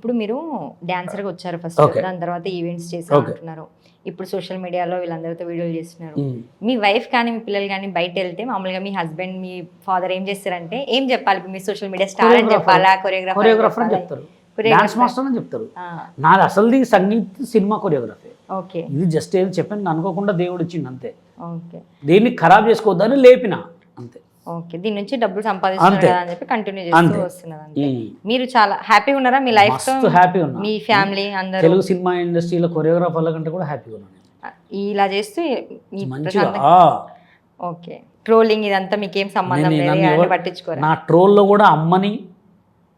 ఇప్పుడు మీరు డాన్సర్గా వచ్చారు ఫస్ట్. దాని తర్వాత ఈవెంట్స్ చేశారు ఇప్పుడు సోషల్ మీడియాలో వీళ్ళందరితో వీడియోలు చేస్తున్నారు. ఉమ్. మీ వైఫ్ కానీ మీ పిల్లలు కానీ బయట వెళ్తే మామూలుగా మీ హస్బెండ్ మీ ఫాదర్ ఏం చేస్తారంటే ఏం చెప్పాలి? మీ సోషల్ మీడియా స్టార్ అని. చెప్పాలా? కొరియోగ్రాఫర్ కొరియోగ్రాఫర్ అని చెప్తారు. డాన్స్ మాస్టర్ అని చెప్తారు. నాది అసలుది సంగీత్ సినిమా కొరియోగ్రఫీ ఓకే ఇది జస్ట్ ఏదో చెప్పాను అనుకోకుండా దేవుడు ఇచ్చింది అంతే. ఓకే దీన్ని ఖరాబ్ చేసుకోవద్దని లేపిన అంతే. ఓకే దీని నుంచి డబ్బులు. కదా అని చెప్పి కంటిన్యూ చేస్తూ. వస్తున్నారు. మీరు చాలా హ్యాపీగా ఉన్నారా? మీ లైఫ్తో మస్తు హ్యాపీ ఉన్నా. మీ ఫ్యామిలీ అందరూ? తెలుగు సినిమా ఇండస్ట్రీలో కొరియోగ్రాఫర్ల కంటే కూడా హ్యాపీగా ఉన్నాను ఇలా చేస్తూ ఓకే ట్రోలింగ్ ఇదంతా మీకేం సంబంధం లేదు పట్టించుకోరా? నా ట్రోల్లో కూడా అమ్మని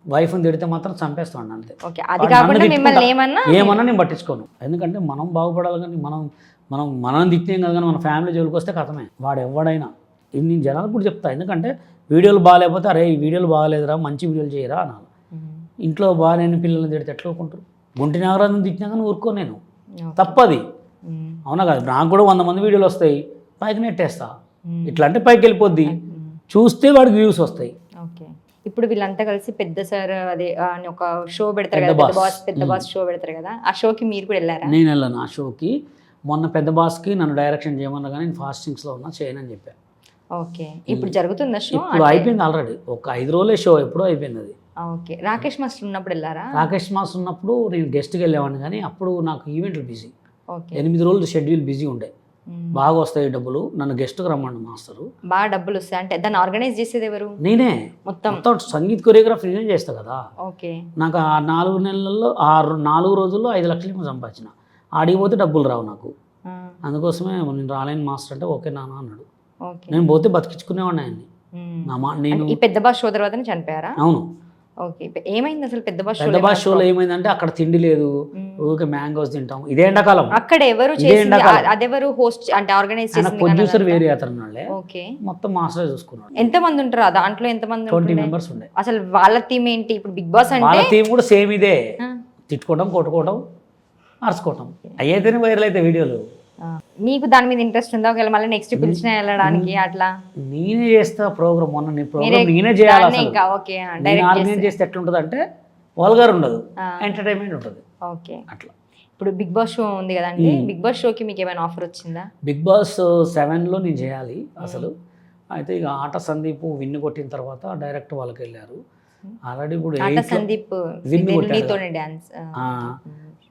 వైఫ్ని తిడితే మాత్రం చంపేస్తాను అంతే. ఓకే అది కాకుండా మిమ్మల్ని. ఏమన్నా ఏమన్నా నేను పట్టించుకోను. ఎందుకంటే మనం బాగుపడాలి కానీ మనం మనం మనం తిట్టినాం కదా కానీ మన ఫ్యామిలీ జోలికి వస్తే కథమే. వాడు ఎవడైనా ఇది నేను జనాలకు కూడా చెప్తా. ఎందుకంటే వీడియోలు బాగాలేకపోతే అరే ఈ వీడియోలు బాగాలేదురా మంచి వీడియోలు చేయరా అనాలి. మ్మ్. ఇంట్లో బాగాలేని పిల్లల్ని తిడితే ఎట్లా ఊరుకుంటారు? గుంటి నాగరాజుని తిట్టినా కానీ ఊరుకో నేను. తప్పది. అవునా కదా. నాకు కూడా వంద మంది వీడియోలు వస్తాయి పైకి నెట్టేస్తా. ఇట్లా అంటే పైకి వెళ్ళిపోద్ది. చూస్తే వాడికి వ్యూస్ వస్తాయి. ఇప్పుడు వీళ్ళంతా కలిసి పెద్ద సార్ అదే ఒక షో పెడతారు కదా. బాస్. పెద్ద బాస్ షో పెడతారు కదా ఆ షోకి మీరు కూడా వెళ్ళారా? నేను వెళ్ళాను ఆ షోకి. మొన్న పెద్ద బాస్కి నన్ను డైరెక్షన్ చేయమన్నా కానీ నేను ఫాస్టింగ్స్లో ఉన్నా చేయనని చెప్పాను ఓకే. ఇప్పుడు జరుగుతుందా షో? ఇప్పుడు అయిపోయింది ఆల్రెడీ ఒక ఐదు రోజులే షో ఎప్పుడో అయిపోయింది అది. ఓకే. రాకేష్ మాస్టర్ ఉన్నప్పుడు వెళ్ళారా? రాకేష్ మాస్ ఉన్నప్పుడు నేను గెస్ట్కి వెళ్ళేవాడిని కానీ అప్పుడు నాకు ఈవెంట్లు బిజీ ఓకే. ఎనిమిది రోజులు షెడ్యూల్ బిజీ ఉండే. బాగా వస్తాయి డబ్బులు. నన్ను గెస్ట్కి రమ్మండి మాస్టరు. బాగా డబ్బులు వస్తాయి. అంటే దాన్ని ఆర్గనైజ్ చేసేది ఎవరు? నేనే. మొత్తం. మొత్తం సంగీత్ కొరియోగ్రఫీ నేనే చేస్తా కదా. ఓకే. నాకు ఆ నాలుగు నెలల్లో ఆరు నాలుగు రోజుల్లో ఐదు లక్షలు ఏమో సంపాదించిన. ఆడికి పోతే డబ్బులు రావు నాకు. అందుకోసమే నేను రాలేని మాస్టర్ అంటే ఓకే నాన్న అన్నాడు. నేను పోతే బతికించుకునేవాడిని ఆయన్ని. నా మా నేను ఈ పెద్ద బాస్ షో తర్వాతనే చనిపోయారా? అవును. ఓకే. ఏమైంది అసలు పెద్ద బాస్ పెద్ద భాష షోలో ఏమైందంటే అక్కడ తిండి లేదు. ఊరికే మ్యాంగోస్ తింటాం. ఇదే ఎండాకాలం. అక్కడ ఎవరు అదెవరు హోస్ట్ అంటే ఆర్గనైజ్ చేసింది ప్రొడ్యూసర్ వేరే అతను వాళ్ళే ఓకే. మొత్తం మాస్టర్ చూసుకున్నాడు. ఎంత మంది ఉంటారు? దాంట్లో ఎంత మంది ట్వంటీ? మెంబర్స్ ఉండే. అసలు వాళ్ళ థీమ్ ఏంటి? ఇప్పుడు బిగ్ బాస్ అంటే వాళ్ళ టీం కూడా సేమ్ ఇదే. తిట్టుకోవడం కొట్టుకోవడం అరుచుకోవటం. అయ్యైతేనే వైరల్ అయితే వీడియోలు. మీకు దాని మీద ఇంట్రెస్ట్ ఉందా? ఒకవేళ మళ్ళీ నెక్స్ట్ పిలిచిన వెళ్ళడానికి అట్లా? నేనే చేస్తా ప్రోగ్రామ్ మొన్న నీ మీరే ప్రోగ్రామ్ నేనే చేయాలి ఇంకా ఓకే నేను ఆర్గనైజ్ చేస్తే. ఎట్లుంటుంది అంటే వల్గర్ ఉండదు. ఎంటర్టైన్మెంట్ ఉంటుంది. ఓకే. అట్లా. ఇప్పుడు బిగ్ బాస్ షో ఉంది కదండి. బిగ్ బాస్ షోకి మీకు ఏమైనా ఆఫర్ వచ్చిందా? బిగ్ బాస్ సెవెన్లో నేను చేయాలి అసలు. అయితే ఇక ఆట సందీప్ విన్ను కొట్టిన తర్వాత డైరెక్ట్ వాళ్ళకి వెళ్ళారు. ఆల్రెడీ ఇప్పుడు సందీప్ విన్ కొట్టాడు నీతోనే డాన్స్ ఆ,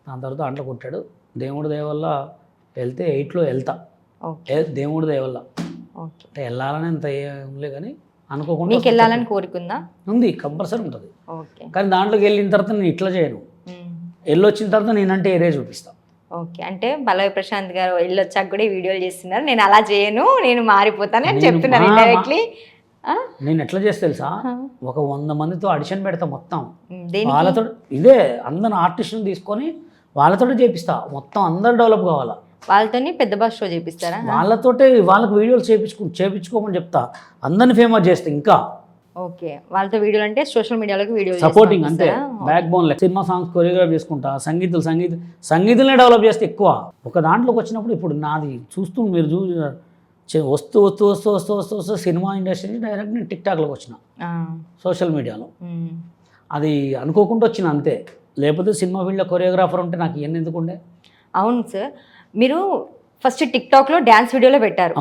దాని తర్వాత అంట్లో కొట్టాడు. దేవుడి దయ వల్ల వెళ్తే ఎయిట్లో వెళ్తా. దేవుడి ఓకే. అంటే వెళ్ళాలని అంత ఏంలే కానీ అనుకోకుండా మీకు వెళ్ళాలని కోరుకుందా ఉంది? కంపల్సరీ ఉంటుంది. కానీ దాంట్లోకి వెళ్ళిన తర్వాత నేను ఇట్లా చేయను. వెళ్ళొచ్చిన తర్వాత నేనంటే ఏరే చూపిస్తా. ఓకే. అంటే బలవి ప్రశాంత్ గారు వెళ్ళొచ్చాక కూడా ఈ వీడియోలు చేస్తున్నారు. నేను అలా చేయను నేను మారిపోతాను అని నేను చెప్తున్నారు మా- ఇండైరెక్ట్లీ నేను ఎట్లా చేస్తే తెలుసా? ఒక వంద మందితో అడిషన్ పెడతా మొత్తం. వాళ్ళతో ఇదే అందరు ఆర్టిస్టులు తీసుకొని వాళ్ళతోటే చేపిస్తా. మొత్తం అందరు డెవలప్ కావాలా. వాళ్ళతోని పెద్ద బాస్ షో చేపిస్తారా? వాళ్ళతోటే వాళ్ళకి వీడియోలు చేపించుకు చేపించుకోమని చెప్తా. అందరిని ఫేమస్ చేస్తా ఇంకా. ఓకే. వాళ్ళతో వీడియోలు అంటే సోషల్ మీడియాలోకి వీడియో సపోర్టింగ్ అంతే backbone cinema songs choreograph చేసుకుంటా సంగీతులు సంగీత సంగీతులనే డెవలప్ చేస్తే ఎక్కువ. ఒక దాంట్లోకి వచ్చినప్పుడు ఇప్పుడు నాది చూస్తూ మీరు చూ వస్తూ వస్తూ వస్తూ వస్తూ వస్తూ వస్తూ సినిమా ఇండస్ట్రీ డైరెక్ట్ నేను టిక్ టాక్లోకి వచ్చిన సోషల్ మీడియాలో. అది అనుకోకుండా వచ్చిన అంతే. లేకపోతే సినిమా ఫీల్డ్లో కొరియోగ్రాఫర్ ఉంటే నాకు ఇవన్నీ ఎందుకు ఉండే? అవును సార్. మీరు ఫస్ట్ టిక్ టాక్లో డాన్స్ వీడియోలో పెట్టారు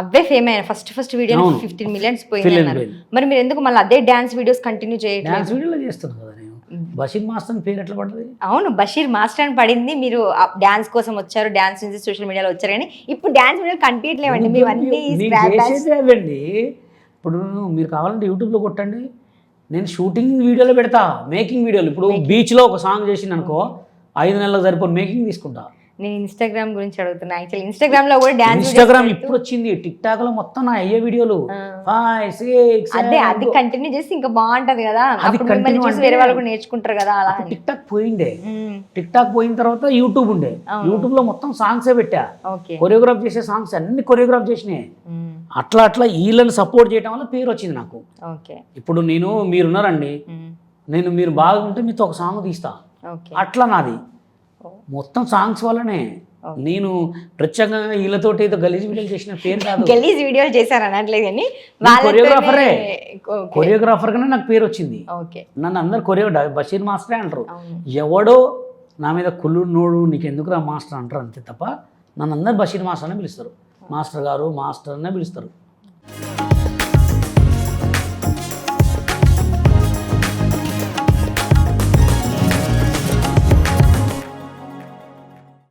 అవే ఫేమ్ అయినా first first video. Fifteen millions పోయింది. మరి మీరు ఎందుకు మళ్ళీ అదే డాన్స్ వీడియోస్ కంటిన్యూ చేయట్లేదు? డ్యాన్స్ వీడియోలో చేస్తున్నాను కదా నేను. బషీర్ మాస్టర్ పేరు ఎట్లా అవును బషీర్ మాస్టర్ అని పడింది. మీరు డాన్స్ కోసం వచ్చారు డాన్స్ నుంచి సోషల్ మీడియాలో వచ్చారు కానీ ఇప్పుడు డాన్స్ వీడియోలు కనిపించట్లేవండి మీరు అన్ని ఇప్పుడు మీరు కావాలంటే యూట్యూబ్లో కొట్టండి. నేను షూటింగ్ వీడియోలో పెడతా మేకింగ్ వీడియోలు ఇప్పుడు బీచ్లో ఒక సాంగ్ చేసింది అనుకో ఐదు నెలలకు సరిపోయి మేకింగ్ తీసుకుంటా. నేను ఇన్స్టాగ్రామ్ గురించి అడుగుతున్నా. యాక్చువల్లీ ఇన్స్టాగ్రామ్లో కూడా డాన్స్ ఇన్స్టాగ్రామ్ ఇప్పుడు వచ్చింది. టిక్ టాక్లో మొత్తం నా అయ్యే వీడియోలు. అదే అది కంటిన్యూ చేసి ఇంకా బాగుంటది కదా. అది continue చూసి వేరే వాళ్ళు కూడా నేర్చుకుంటారు కదా అలా టిక్ టాక్ పోయిండే. టిక్ టాక్ పోయిన తర్వాత యూట్యూబ్ ఉండే. యూట్యూబ్లో మొత్తం సాంగ్సే పెట్టా. ఓకే. కొరియోగ్రాఫ్ చేసే సాంగ్స్ అన్ని కొరియోగ్రాఫ్ చేసినాయి. అట్లా అట్లా వీళ్ళని సపోర్ట్ చేయడం వల్ల పేరు వచ్చింది నాకు. ఇప్పుడు నేను మీరున్నారండి. నేను మీరు బాగుంటే మీతో ఒక సాంగ్ తీస్తా. అట్లా నాది. మొత్తం సాంగ్స్ వల్లనే. నేను ప్రత్యేకంగా వీళ్ళతోటి ఏదో గలీజ్ వీడియోలు చేసిన పేరు కాదు. గలీజ్ వీడియోలు చేశారు అనట్లేదు కానీ. ఓకే. కొరియోగ్రాఫర్ గానే నాకు పేరు వచ్చింది. నన్ను అందరు కొరియో బషీర్ మాస్టరే అంటారు. ఎవడో నా మీద కుళ్ళు నోడు నీకు ఎందుకురా మాస్టర్ అంటారు అంతే తప్ప నన్ను అందరు బషీర్ మాస్టర్ అనే పిలుస్తారు మాస్టర్ గారు మాస్టర్ అనే పిలుస్తారు.